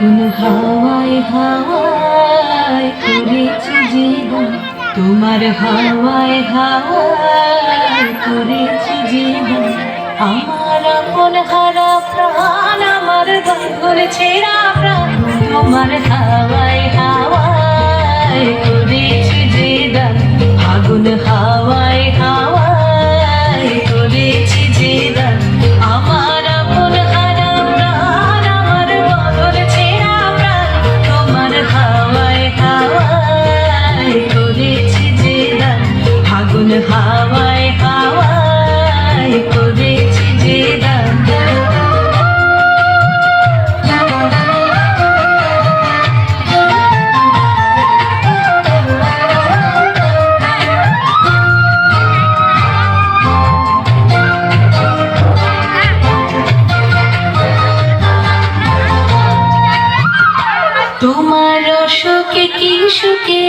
আগুন হাওয়ায় হাওয়ায় করেছি জীবন। তোমার হাওয়ায় হাওয়ায় করেছি জীবন। আমার আপন হারা প্রাণ, আমার বন্ধুর ছেড়া প্রাণ। তোমার হাওয়ায় তোমার সুখে কি সুখে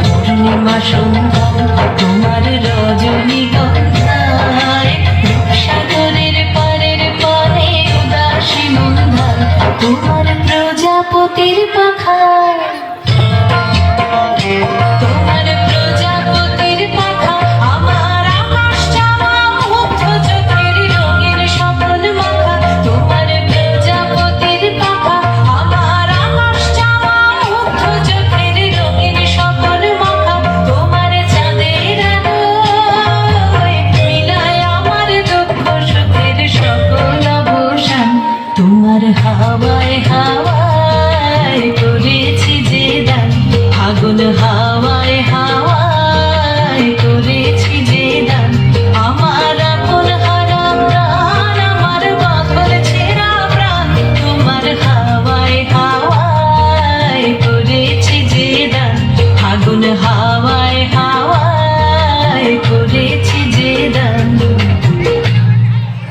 পূর্ণিমা সন্ধ্যা তোমার রজনী গন্ধায় সাগরের পারের পারে উদাসী মন্ধার তোমার প্রজাপতির পাখায় the heart.